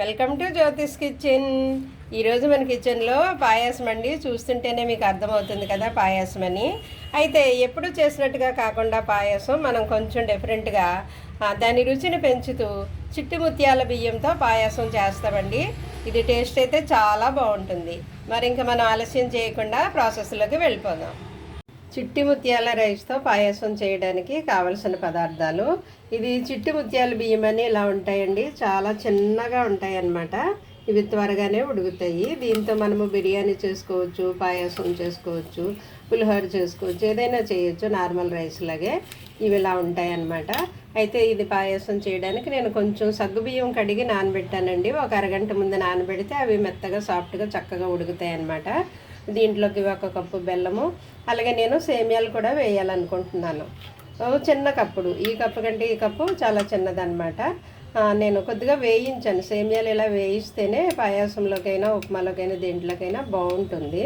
Welcome to Jyothish kitchen. ఈరోజు మన కిచెన్లో పాయాసం అండి చూస్తుంటేనే మీకు అర్థమవుతుంది కదా పాయాసం అని అయితే ఎప్పుడు చేసినట్టుగా కాకుండా పాయాసం మనం కొంచెం డిఫరెంట్గా దాని రుచిని పెంచుతూ చిట్టి ముత్యాల బియ్యంతో పాయాసం చేస్తామండి. ఇది టేస్ట్ అయితే చాలా బాగుంటుంది. మరి ఇంకా మనం ఆలస్యం చేయకుండా ప్రాసెస్లోకి వెళ్ళిపోదాం. చిట్టి ముత్యాల రైస్తో పాయసం చేయడానికి కావలసిన పదార్థాలు ఇది చిట్టి ముత్యాల బియ్యం అని ఇలా ఉంటాయండి. చాలా చిన్నగా ఉంటాయి అన్నమాట ఇవి త్వరగానే ఉడుకుతాయి. దీంతో మనము బిర్యానీ చేసుకోవచ్చు పాయసం చేసుకోవచ్చు పులిహోర చేసుకోవచ్చు ఏదైనా చేయొచ్చు నార్మల్ రైస్ లాగే ఇవి ఇలా ఉంటాయి అన్నమాట అయితే ఇది పాయసం చేయడానికి నేను కొంచెం సగ్గుబియ్యం కడిగి నానబెట్టానండి. ఒక అరగంట ముందు నానబెడితే అవి మెత్తగా సాఫ్ట్గా చక్కగా ఉడుకుతాయి అన్నమాట దీంట్లోకి ఒక కప్పు బెల్లము అలాగే నేను సేమియాలు కూడా వేయాలనుకుంటున్నాను. చిన్న కప్పుడు. ఈ కప్పు కంటే ఈ కప్పు చాలా చిన్నదనమాట నేను కొద్దిగా వేయించాను. సేమియాలు ఇలా వేయిస్తేనే పాయాసంలోకైనా ఉప్మాలోకైనా దేంట్లోకైనా బాగుంటుంది.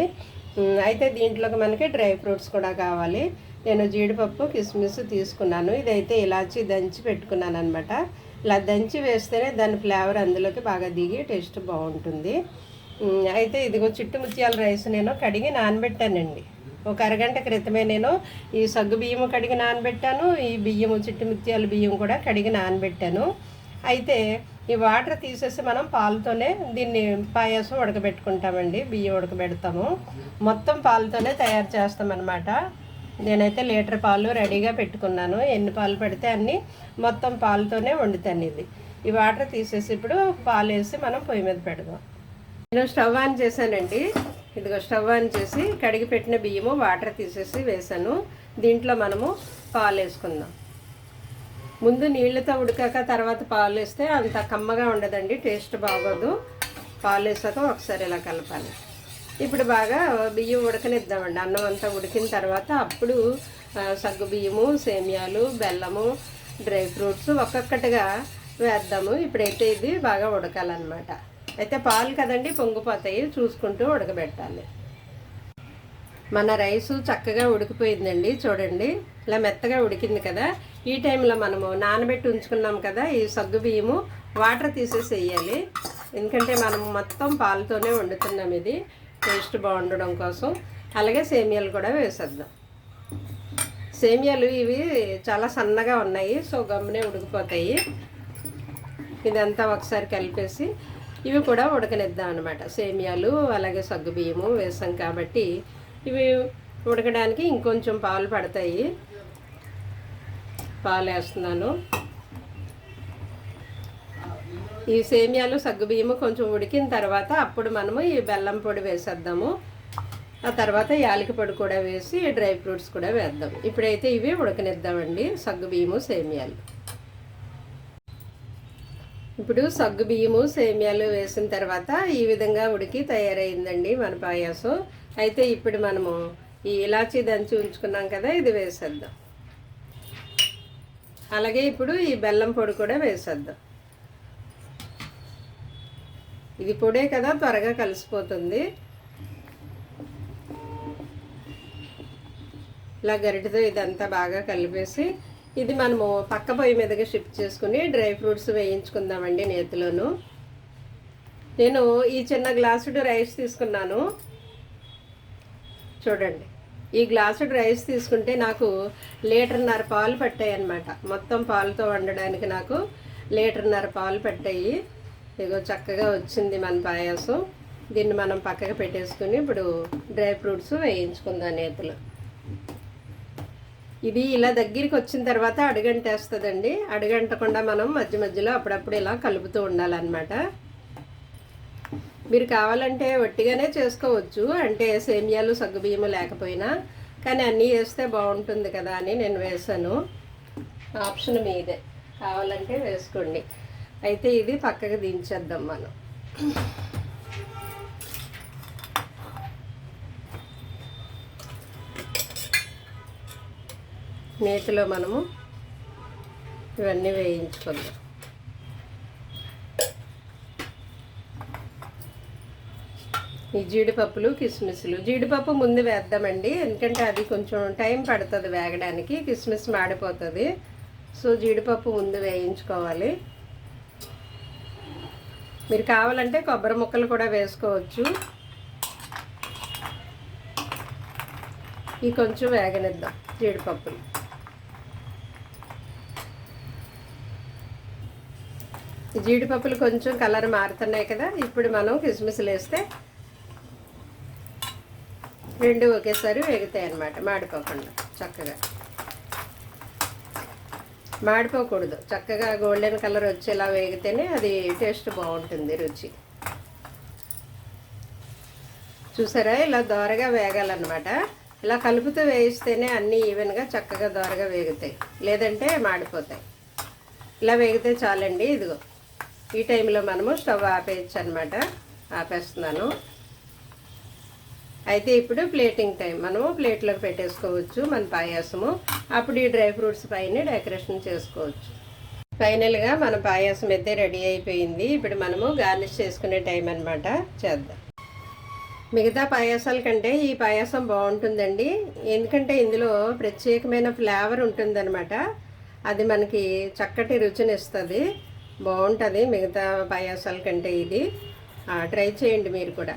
అయితే దీంట్లోకి మనకి డ్రై ఫ్రూట్స్ కూడా కావాలి. నేను జీడిపప్పు కిస్మిస్ తీసుకున్నాను. ఇదైతే ఇలాచి దంచి పెట్టుకున్నాను అనమాట ఇలా దంచి వేస్తేనే దాని ఫ్లేవర్ అందులోకి బాగా దిగి టేస్ట్ బాగుంటుంది. అయితే ఇదిగో చిట్టుముత్యాల రైస్ నేను కడిగి నానబెట్టానండి. ఒక అరగంట క్రితమే నేను ఈ సగ్గు బియ్యం కడిగి నానబెట్టాను ఈ బియ్యము చిట్టు ముత్యాల బియ్యం కూడా కడిగి నానబెట్టాను. అయితే ఈ వాటర్ తీసేసి మనం పాలతోనే దీన్ని పాయాసం ఉడకబెట్టుకుంటామండి బియ్యం ఉడకబెడతాము. మొత్తం పాలతోనే తయారు చేస్తామన్నమాట. నేనైతే లీటర్ పాలు రెడీగా పెట్టుకున్నాను. ఎన్ని పాలు పెడితే అన్ని మొత్తం పాలతోనే వండుతాను ఇది. ఈ వాటర్ తీసేసి ఇప్పుడు పాలు వేసి మనం పొయ్యి మీద పెడదాం. నేను స్టవ్ ఆన్ చేశానండి. ఇదిగో స్టవ్ ఆన్ చేసి కడిగి పెట్టిన బియ్యము వాటర్ తీసేసి వేసాను దీంట్లో మనము పాలు వేసుకుందాం. ముందు నీళ్ళతో ఉడకాక తర్వాత పాలు వేస్తే అంత కమ్మగా ఉండదండి టేస్ట్ బాగోదు. పాలు వేసాక ఒకసారి ఇలా కలపాలి. ఇప్పుడు బాగా బియ్యం ఉడకనిద్దామండి. అన్నం అంతా ఉడికిన తర్వాత అప్పుడు సగ్గు బియ్యము సేమియాలు బెల్లము డ్రై ఫ్రూట్స్ ఒక్కొక్కటిగా వేద్దాము. ఇప్పుడైతే ఇది బాగా ఉడకాలన్నమాట. అయితే పాలు కదండి పొంగిపోతాయి చూసుకుంటూ ఉడకబెట్టాలి. మన రైసు చక్కగా ఉడికిపోయిందండి చూడండి. ఇలా మెత్తగా ఉడికింది కదా. ఈ టైంలో మనము నానబెట్టి ఉంచుకున్నాం కదా ఈ సగ్గు బియ్యము. వాటర్ తీసేసేయాలి. ఎందుకంటే మనం మొత్తం పాలతోనే వండుతున్నాం ఇది. టేస్ట్ బాగుండడం కోసం. అలాగే సేమియాలు కూడా వేసేద్దాం. సేమియాలు ఇవి చాలా సన్నగా ఉన్నాయి సో గమ్మునే ఉడికిపోతాయి. ఇదంతా ఒకసారి కలిపేసి ఇవి కూడా ఉడకనిద్దాం అనమాట సేమియాలు అలాగే సగ్గు బియ్యము వేసాం కాబట్టి ఇవి ఉడకడానికి ఇంకొంచెం పాలు పడతాయి. పాలు వేస్తున్నాను. ఈ సేమియాలు సగ్గు బియ్యము కొంచెం ఉడికిన తర్వాత అప్పుడు మనము ఈ బెల్లం పొడి వేసేద్దాము. ఆ తర్వాత యాలకి పొడి కూడా వేసి డ్రై ఫ్రూట్స్ కూడా వేద్దాం. ఇప్పుడైతే ఇవి ఉడకనిద్దామండి సగ్గు బియ్యము సేమియాలు. ఇప్పుడు సగ్గు బియ్యము సేమియాలు వేసిన తర్వాత ఈ విధంగా ఉడికి తయారైందండి మన పాయాసం. అయితే ఇప్పుడు మనము ఈ ఇలాచీ దంచి ఉంచుకున్నాం కదా ఇది వేసేద్దాం. అలాగే ఇప్పుడు ఈ బెల్లం పొడి కూడా వేసేద్దాం. ఇది పొడే కదా త్వరగా కలిసిపోతుంది. ఇలా గరిటతో ఇదంతా బాగా కలిపేసి ఇది మనము పక్క పొయ్యి మీదకి షిఫ్ట్ చేసుకుని డ్రై ఫ్రూట్స్ వేయించుకుందామండి నేతిలోను. నేను ఈ చిన్న గ్లాసుడు రైస్ తీసుకున్నాను. చూడండి. ఈ గ్లాసుడు రైస్ తీసుకుంటే నాకు లీటర్న్నర పాలు పట్టాయి అన్నమాట మొత్తం పాలతో వండడానికి నాకు లీటర్న్నర పాలు పట్టాయి. ఇదిగో చక్కగా వచ్చింది మన పాయాసం. దీన్ని మనం పక్కకు పెట్టేసుకుని ఇప్పుడు డ్రై ఫ్రూట్స్ వేయించుకుందాం నేతిలో. ఇది ఇలా దగ్గరికి వచ్చిన తర్వాత అడుగంటేస్తుందండి. అడుగంటకుండా మనం మధ్య మధ్యలో అప్పుడప్పుడు ఇలా కలుపుతూ ఉండాలన్నమాట. మీరు కావాలంటే వట్టిగానే చేసుకోవచ్చు. అంటే సేమియాలు సగ్గుబియ్యము లేకపోయినా. కానీ అన్నీ వేస్తే బాగుంటుంది కదా అని నేను వేసాను. ఆప్షన్ మీదే. కావాలంటే వేసుకోండి. అయితే ఇది పక్కకు దించేద్దాం మనం. నేతిలో మనము ఇవన్నీ వేయించుకుందాం. ఈ జీడిపప్పులు కిస్మిస్లు. జీడిపప్పు ముందు వేద్దామండి. ఎందుకంటే అది కొంచెం టైం పడుతుంది వేగడానికి. కిస్మిస్ మాడిపోతుంది. సో జీడిపప్పు ముందు వేయించుకోవాలి. మీరు కావాలంటే కొబ్బరి ముక్కలు కూడా వేసుకోవచ్చు. ఈ కొంచెం వేగనిద్దాం జీడిపప్పులు. జీడిపప్పులు కొంచెం కలర్ మారుతున్నాయి కదా. ఇప్పుడు మనం కిస్మిస్లు వేస్తే రెండు ఒకేసారి వేగుతాయి అన్నమాట. మాడిపోకుండా చక్కగా. మాడిపోకూడదు. చక్కగా గోల్డెన్ కలర్ వచ్చేలా వేగితేనే అది టేస్ట్ బాగుంటుంది రుచి. చూసారా? ఇలా దోరగా వేగాలన్నమాట. ఇలా కలుపుతూ వేయిస్తేనే అన్నీ ఈవెన్గా చక్కగా దోరగా వేగుతాయి. లేదంటే మాడిపోతాయి. ఇలా వేగితే చాలండి. ఇదిగో. ఈ టైంలో మనము స్టవ్ ఆపేయచ్చు అనమాట ఆపేస్తున్నాను. అయితే ఇప్పుడు ప్లేటింగ్ టైం. మనము ప్లేట్లోకి పెట్టేసుకోవచ్చు మన పాయాసము. అప్పుడు ఈ డ్రై ఫ్రూట్స్ పైన డెకరేషన్ చేసుకోవచ్చు. ఫైనల్గా మన పాయాసం అయితే రెడీ అయిపోయింది. ఇప్పుడు మనము గార్నిష్ చేసుకునే టైం అనమాట చేద్దాం. మిగతా పాయాసాల కంటే ఈ పాయాసం బాగుంటుందండి. ఎందుకంటే ఇందులో ప్రత్యేకమైన ఫ్లేవర్ ఉంటుందన్నమాట. అది మనకి చక్కటి రుచిని ఇస్తుంది బాగుంటుంది. మిగతా పాయాసాల కంటే ఇది. ట్రై చేయండి మీరు కూడా.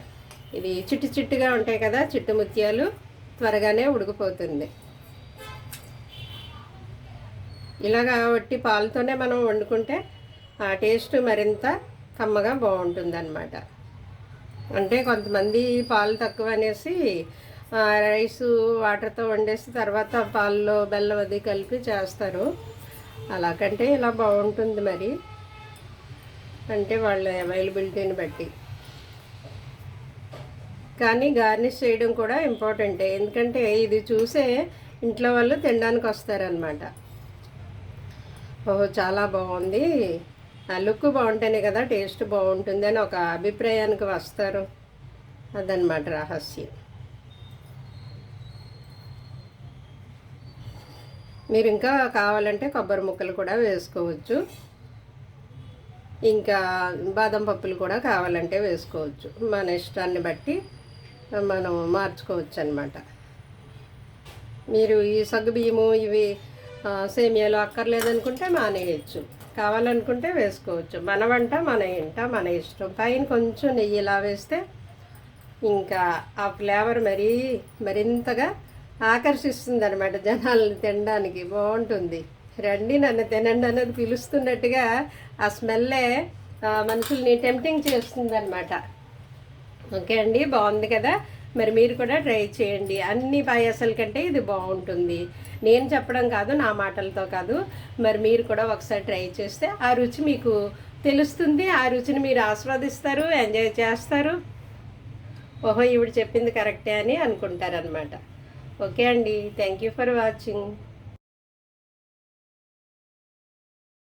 ఇది చిట్టు చిట్టుగా ఉంటాయి కదా చిట్టు ముత్యాలు త్వరగానే ఉడికిపోతుంది. ఇలాగా వట్టి పాలతోనే మనం వండుకుంటే ఆ టేస్ట్ మరింత కమ్మగా బాగుంటుందన్నమాట. అంటే కొంతమంది పాలు తక్కువ అనేసి రైస్ వాటర్తో వండేసి తర్వాత పాల్లో బెల్లం అది కలిపి చేస్తారు. అలా కంటే ఇలా బాగుంటుంది మరి. అంటే వాళ్ళ అవైలబిలిటీని బట్టి. కానీ గార్నిష్ చేయడం కూడా ఇంపార్టెంటే ఎందుకంటే ఇది చూసే ఇంట్లో వాళ్ళు తినడానికి వస్తారనమాట ఓహో చాలా బాగుంది. ఆ లుక్ బాగుంటేనే కదా టేస్ట్ బాగుంటుంది అని ఒక అభిప్రాయానికి వస్తారు. అదనమాట రహస్యం. మీరు ఇంకా కావాలంటే కొబ్బరి ముక్కలు కూడా వేసుకోవచ్చు. ఇంకా బాదం పప్పులు కూడా కావాలంటే వేసుకోవచ్చు. మన ఇష్టాన్ని బట్టి మనం మార్చుకోవచ్చు అనమాట మీరు ఈ సగ్గు బియ్యము ఇవి సేమియాలు అక్కర్లేదనుకుంటే మానేయచ్చు. కావాలనుకుంటే వేసుకోవచ్చు. మన వంట మన ఇంట మన ఇష్టం. పైన కొంచెం నెయ్యి ఇలా వేస్తే ఇంకా ఆ ఫ్లేవర్ మరీ మరింతగా ఆకర్షిస్తుంది అనమాట జనాలను తినడానికి. బాగుంటుంది. రండి నన్ను తినండి అన్నది పిలుస్తున్నట్టుగా ఆ స్మెల్లే మనుషుల్ని టెంప్టింగ్ చేస్తుంది అనమాట ఓకే అండి బాగుంది కదా? మరి మీరు కూడా ట్రై చేయండి. అన్ని పాయాసాల కంటే ఇది బాగుంటుంది. నేను చెప్పడం కాదు నా మాటలతో కాదు. మరి మీరు కూడా ఒకసారి ట్రై చేస్తే ఆ రుచి మీకు తెలుస్తుంది. ఆ రుచిని మీరు ఆస్వాదిస్తారు ఎంజాయ్ చేస్తారు. ఓహో ఈవిడ చెప్పింది కరెక్టే అని అనుకుంటారనమాట ఓకే అండి థ్యాంక్ యూ ఫర్ వాచింగ్